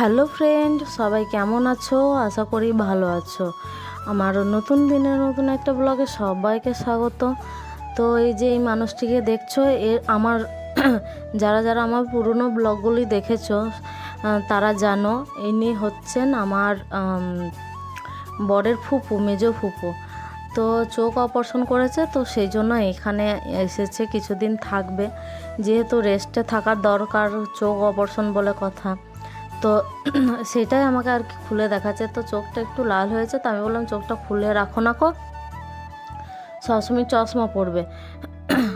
Hello friend, সবাই কেমন আছো? আশা করি ভালো আছো। আমার নতুন দিনের নতুন একটা ব্লগে সবাইকে স্বাগত। তো এই যে এই মানুষটিকে দেখছ এর আমার যারা যারা আমার পুরনো ব্লগগুলি দেখেছ তারা জানো, ইনি হচ্ছেন আমার বরের ফুপু, মেজো ফুপু। তো চোখ অপারেশন করেছে, তো সেই জন্য এখানে এসেছে, কিছুদিন থাকবে। যেহেতু রেস্টে থাকার দরকার, চোখ অপারেশন বলে কথা। তো সেটাই আমাকে আর কি খুলে দেখাচ্ছে। তো চোখটা একটু লাল হয়েছে, তো আমি বললাম, চোখটা খুলে রাখো না কো। সবসময় চশমা পরবে।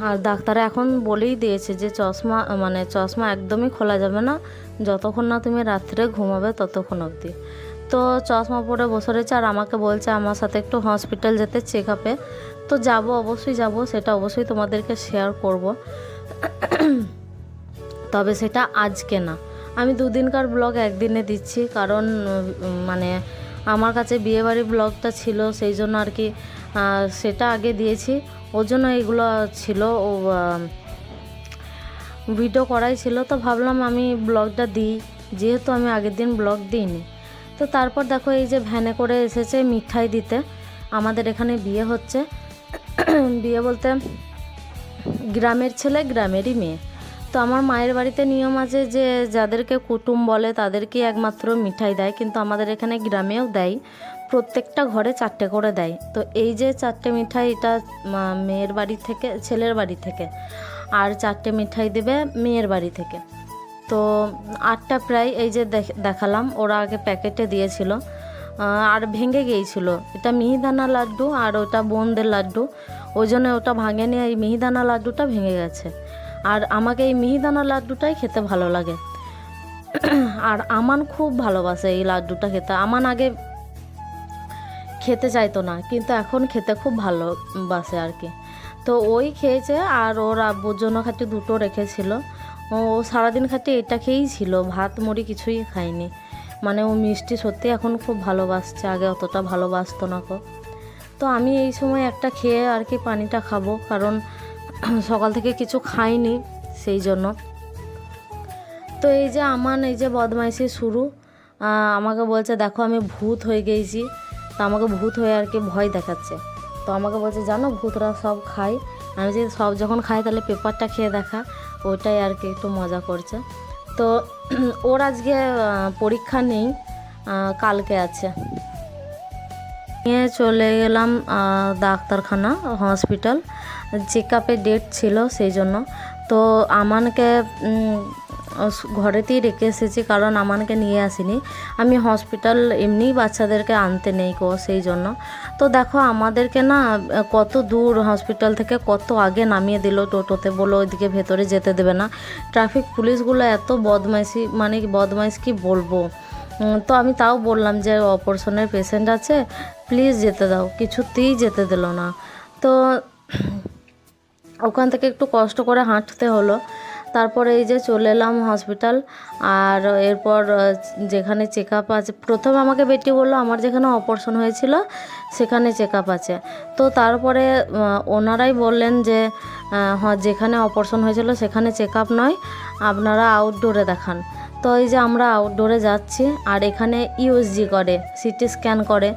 আর ডাক্তার এখন বলেই দিয়েছে যে চশমা মানে চশমা একদমই খোলা যাবে না। যতক্ষণ না তুমি রাত্রে ঘুমাবে ততক্ষণ অবধি। তো চশমা পরে বসে রয়েছে আর আমাকে বলছে, আমার সাথে একটু হসপিটাল যেতে চেক আপে তো যাব, অবশ্যই যাব, সেটা অবশ্যই তোমাদেরকে শেয়ার করব। তবে সেটা আজকে না। আমি দুদিনকার ব্লগ একদিনে দিচ্ছি, কারণ মানে আমার কাছে বিয়েবাড়ির ব্লগটা ছিল, সেই জন্য আর কি সেটা আগে দিয়েছি। ওর জন্য এগুলো ছিল, ও ভিডিও করাই ছিল, তো ভাবলাম আমি ব্লগটা দিই, যেহেতু আমি আগের দিন ব্লগ দিইনি। তো তারপর দেখো এই যে ভ্যানে করে এসেছে মিঠাই দিতে, আমাদের এখানে বিয়ে হচ্ছে। বিয়ে বলতে গ্রামের ছেলে, গ্রামেরই মেয়ে। তো আমার মায়ের বাড়িতে নিয়ম আছে যে যাদেরকে কুটুম বলে তাদেরকে একমাত্র মিঠাই দেয়, কিন্তু আমাদের এখানে গ্রামেও দেয়। প্রত্যেকটা ঘরে চারটে করে দেয়। তো এই যে চারটে মিঠাই এটা মেয়ের বাড়ি থেকে, ছেলের বাড়ি থেকে। আর চারটে মিঠাই দেবে মেয়ের বাড়ি থেকে। তো আটটা প্রায় এই যে দেখ- দেখালাম, ওরা আগে প্যাকেটে দিয়েছিল। আর ভেঙে গিয়েছিল। এটা মিহিদানা লাড্ডু আর ওটা বোনদের লাড্ডু। ওই জন্য ওটা ভাঙেনি, এই মিহিদানা লাড্ডুটা ভেঙে গেছে। আর আমাকে এই মিহিদানা লাড্ডুটাই খেতে ভালো লাগে। আর আমান খুব ভালোবাসে এই লাড্ডুটা খেতে। আমান আগে খেতে চাইতো না, কিন্তু এখন খেতে খুব ভালোবাসে আর কি। তো ওই খেয়েছে আর ওর আব্বুর জন্য খাটি দুটো রেখেছিল। ও সারাদিন খাটি এটা খেয়েই ছিল, ভাত, মুড়ি কিছুই খায়নি। মানে ও মিষ্টি সত্যি এখন খুব ভালোবাসছে, আগে অতটা ভালোবাসতো না কো। তো আমি এই সময় একটা খেয়ে আর কি পানিটা খাব, কারণ সকাল থেকে কিছু খাইনি, সেই জন্য। তো এই যে আমার এই যে বদমাইশি শুরু আমাকে বলছে, দেখো, আমি ভূত হয়ে গেছি। তো আমাকে ভূত হয়ে আর কি ভয় দেখাচ্ছে। তো আমাকে বলছে, জানো, ভূতরা সব খায়। আমি যে সব যখন খাই, তাহলে পেপারটা খেয়ে দেখা। ওইটাই আর কি একটু মজা করছে। তো ওর আজকে পরীক্ষা নেই কালকে আছে। নিয়ে চলে গেলাম ডাক্তারখানা হসপিটাল চেক আপের ডেট ছিল সেই জন্য। তো আমানকে ঘরেতেই রেখে এসেছি, কারণ আমানকে নিয়ে আসিনি। আমি হসপিটাল এমনিই বাচ্চাদেরকে আনতে নেই কো সেই জন্য। তো দেখো, আমাদেরকে না কত দূর হসপিটাল থেকে কত আগে নামিয়ে দিল টোটোতে, বলো ওইদিকে ভেতরে যেতে দেবে না। ট্রাফিক পুলিশগুলো এত বদমাইশি মানে বদমাইশ কি বলব? তো আমি তাও বললাম যে অপারেশনের পেশেন্ট আছে প্লিজ যেতে দাও, কিছুতেই যেতে দিল না। তো ওখান থেকে একটু কষ্ট করে হাঁটতে হলো। তারপরে এই যে চলে এলাম হসপিটাল আর এরপর যেখানে চেক আপ আছে, প্রথমে আমাকে বেটি বলল, আমার যেখানে অপারেশন হয়েছিল, সেখানে চেক আপ আছে। তো তারপরে ওনারাই বললেন যে হ্যাঁ যেখানে অপারেশন হয়েছিল, সেখানে চেক আপ নয়, আপনারা আউটডোরে দেখান। তো এই যে আমরা আউটডোরে যাচ্ছি আর এখানে ইউএসজি করে সিটি স্ক্যান করে।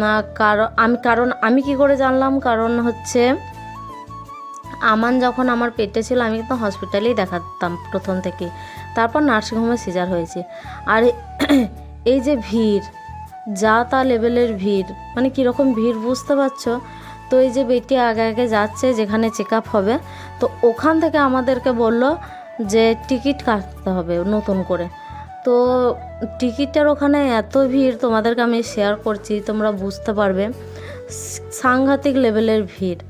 না কারণ আমি কারণ আমি কি করে জানলাম? কারণ হচ্ছে আমান যখন আমার পেটে ছিল, আমি কিন্তু হসপিটালেই দেখাতাম প্রথম থেকে তারপর নার্সিংহোমে সিজার হয়েছে। আর এই যে ভিড়, যা তা লেভেলের ভিড় মানে কীরকম ভিড় বুঝতে পারছ? তো এই যে বেটি আগে আগে যাচ্ছে যেখানে চেক হবে, তো ওখান থেকে আমাদেরকে বলল যে টিকিট কাটতে হবে নতুন করে। তো টিকিটটার ওখানে এত ভিড়, তোমাদেরকে আমি শেয়ার করছি, তোমরা বুঝতে পারবে। সাংঘাতিক লেভেলের ভিড়।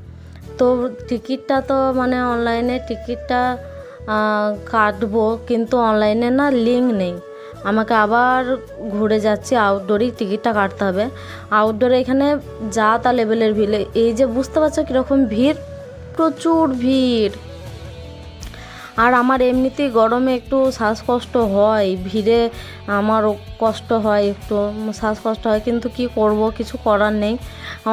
তো টিকিটটা তো মানে অনলাইনে টিকিটটা কাটবো, কিন্তু অনলাইনে না লিঙ্ক নেই। আমাকে আবার ঘুরে যাচ্ছি আউটডোরেই টিকিটটা কাটতে হবে। আউটডোরে এখানে যা তা লেভেলের ভিড়। এই যে বুঝতে পারছ কীরকম ভিড়? প্রচুর ভিড়। আর আমার এমনিতেই গরমে একটু শ্বাসকষ্ট হয়, ভিড়ে আমারও কষ্ট হয় একটু শ্বাসকষ্ট হয়, কিন্তু কি করব কিছু করার নেই।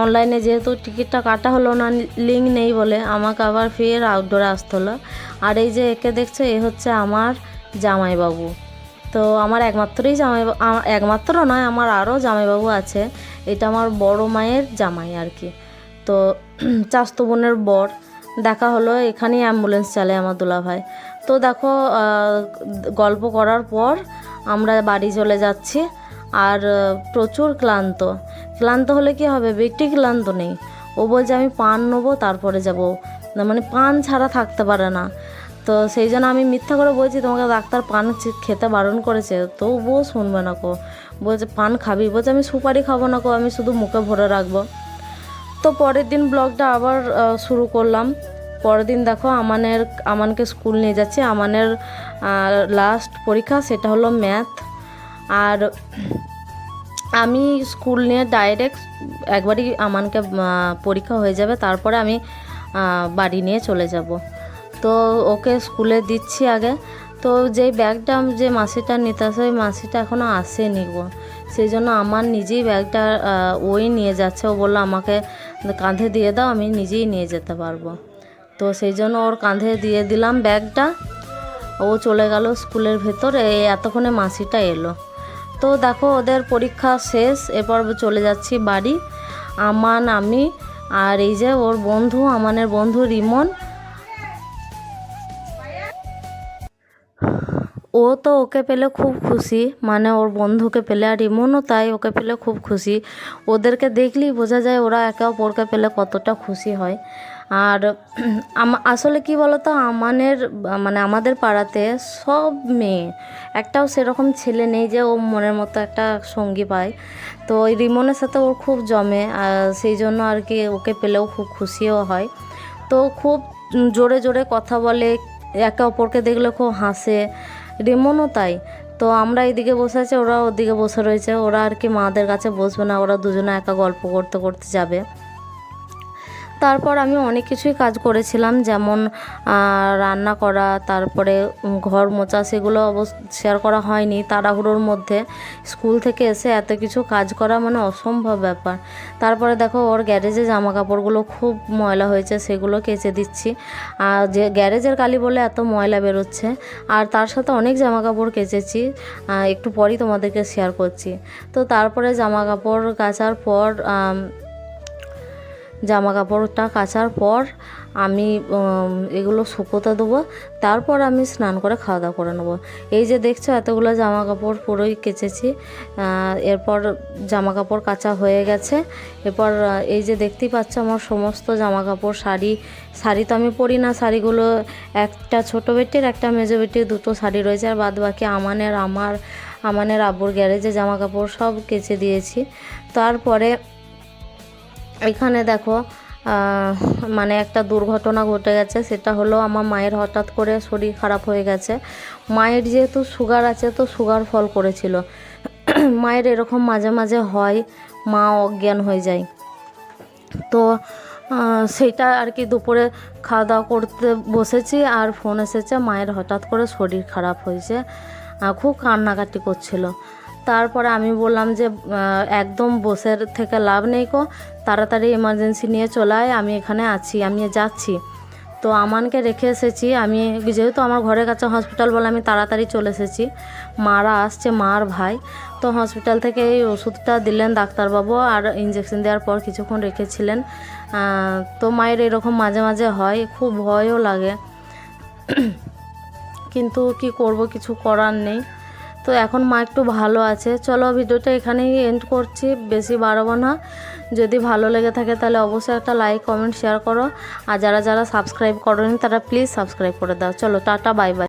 অনলাইনে যেহেতু টিকিটটা কাটা হলো না লিঙ্ক নেই বলে আমাকে আবার ফের আউটডোরে আসতে হলো। আর এই যে একে দেখছে, এ হচ্ছে আমার জামাইবাবু। তো আমার একমাত্রই জামাই, একমাত্র নয়, আমার আরও জামাইবাবু আছে। এটা আমার বড় মায়ের জামাই আর কি। তো চাস্তো বোনের বর। দেখা হলো, এখানেই অ্যাম্বুলেন্স চালায় আমার দুলাভাই। তো দেখো গল্প করার পর আমরা বাড়ি চলে যাচ্ছি, আর প্রচুর ক্লান্ত। ক্লান্ত হলে কি হবে? ব্যক্তি ক্লান্ত নেই। ও বলছে, আমি পান নেব, তারপরে যাব। মানে পান ছাড়া থাকতে পারে না। তো সেই জন্য আমি মিথ্যা করে বলছি, তোমাকে ডাক্তার পান খেতে বারণ করেছে। তো বউ শুনবে না কো। বলছে, পান খাবি? বলছে, আমি সুপারি খাব না কো, আমি শুধু মুখে ভরে রাখব। তো পরের দিন ব্লগটা আবার শুরু করলাম। পরের দিন দেখো আমানের, আমানকে স্কুল নিয়ে যাচ্ছে। আমানের লাস্ট পরীক্ষা সেটা হলো ম্যাথ আর আমি স্কুল নিয়ে ডাইরেক্ট একবারই আমানকে পরীক্ষা হয়ে যাবে। তারপরে আমি বাড়ি নিয়ে চলে যাব। তো ওকে স্কুলে দিচ্ছি আগে। তো যেই ব্যাগটা, যে মাসিটা নিতে আসে, ওই মাসিটা এখনও আসেনি গো। সেই জন্য আমার নিজেই ব্যাগটা ওই নিয়ে যাচ্ছে। ও বলল আমাকে কাঁধে দিয়ে দাও, আমি নিজেই নিয়ে যেতে পারব। তো সেই জন্য ওর কাঁধে দিয়ে দিলাম ব্যাগটা। ও চলে গেল স্কুলের ভেতরে এতক্ষণে মাসিটা এলো। তো দেখো, ওদের পরীক্ষা শেষ, এরপর চলে যাচ্ছি বাড়ি। আমান, আমি আর এই যে ওর বন্ধু, আমানের বন্ধু রিমন। ও তো ওকে পেলে খুব খুশি মানে ওর বন্ধুকে পেলে আর রিমনও তাই ওকে পেলে খুব খুশি। ওদেরকে দেখলেই বোঝা যায় ওরা একে অপরকে পেলে কতটা খুশি হয়। আর আসলে কি বলতো, আমানের মানে আমাদের পাড়াতে সব মেয়ে, একটাও সেরকম ছেলে নেই যে ও মনের মতো একটা সঙ্গী পায়। তো ওই রিমনের সাথে ওর খুব জমে সেই জন্য আর কি ওকে পেলেও খুব খুশিও হয়। তো খুব জোরে জোরে কথা বলে, একে অপরকে দেখলে খুব হাসে। রিমনও তাই। তো আমরা এইদিকে বসে আছি, ওরা ওদিকে বসে রয়েছে। ওরা আর কি মাদের কাছে বসবে না, ওরা দুজনে একা গল্প করতে করতে যাবে। তারপর আমি অনেক কিছুই কাজ করেছিলাম, যেমন রান্না করা, তারপরে ঘর মোচা সেগুলো অবশ্য শেয়ার করা হয়নি। তাড়াহুড়োর মধ্যে স্কুল থেকে এসে এত কিছু কাজ করা মানে অসম্ভব ব্যাপার। তারপরে দেখো, ওর গ্যারেজে জামা কাপড়গুলো খুব ময়লা হয়েছে, সেগুলো কেচে দিচ্ছি। আর যে গ্যারেজের কালি বলে এত ময়লা বেরোচ্ছে। আর তার সাথে অনেক জামা কাপড় কেচেছি একটু পরেই তোমাদেরকে শেয়ার করছি। তো তারপরে জামা কাপড় কাচার পর জামা কাপড়টা কাচার পর আমি এগুলো শুকোতে দেবো। তারপর আমি স্নান করে খাওয়া দাওয়া করে নেব। এই যে দেখছ এতগুলো জামা কাপড় পুরোই কেচেছি। এরপর জামা কাপড় কাচা হয়ে গেছে। এরপর এই যে দেখতেই পাচ্ছ আমার সমস্ত জামা কাপড় শাড়ি শাড়ি তো আমি পরি না, শাড়িগুলো একটা ছোট বেটির, একটা মেজো বেটির দুটো শাড়ি রয়েছে। আর বাদ বাকি আমানের, আমার, আমানের আব্বুর গ্যারেজে জামা কাপড় সব কেচে দিয়েছি। তারপরে এখানে দেখো মানে একটা দুর্ঘটনা ঘটে গেছে, সেটা হলো আমার মায়ের হঠাৎ করে শরীর খারাপ হয়ে গেছে। মায়ের যেহেতু সুগার আছে, তো সুগার ফল করেছিল। মায়ের এরকম মাঝে মাঝে হয়, মা অজ্ঞান হয়ে যায়। তো সেটা আর কি দুপুরে খাওয়া দাওয়া করতে বসেছি, আর ফোন এসেছে, মায়ের হঠাৎ করে শরীর খারাপ হয়েছে খুব কান্নাকাটি করছিল। তারপরে আমি বললাম যে একদম বসে থেকে লাভ নেই কো, তাড়াতাড়ি এমার্জেন্সি নিয়ে চলে আয়, আমি এখানে আছি, আমি যাচ্ছি। তো আমানকে রেখে এসেছি, আমি যেহেতু আমার ঘরের কাছে হসপিটাল বলে আমি তাড়াতাড়ি চলে এসেছি, মারা আসছে মার ভাই। তো হসপিটাল থেকে এই ওষুধটা দিলেন ডাক্তারবাবু আর ইঞ্জেকশন দেওয়ার পর কিছুক্ষণ রেখেছিলেন। তো মায়ের এরকম মাঝে মাঝে হয়, খুব ভয়ও লাগে। কিন্তু কি করব, কিছু করার নেই। তো এখন মা একটু ভালো আছে। চলো ভিডিওটা এখানেই এন্ড করছি। বেশি বাড়াবো না। যদি ভালো লেগে থাকে তাহলে অবশ্যই একটা লাইক কমেন্ট শেয়ার করো। আর যারা যারা সাবস্ক্রাইব করেন তারা প্লিজ সাবস্ক্রাইব করে দাও। চলো, টাটা বাই বাই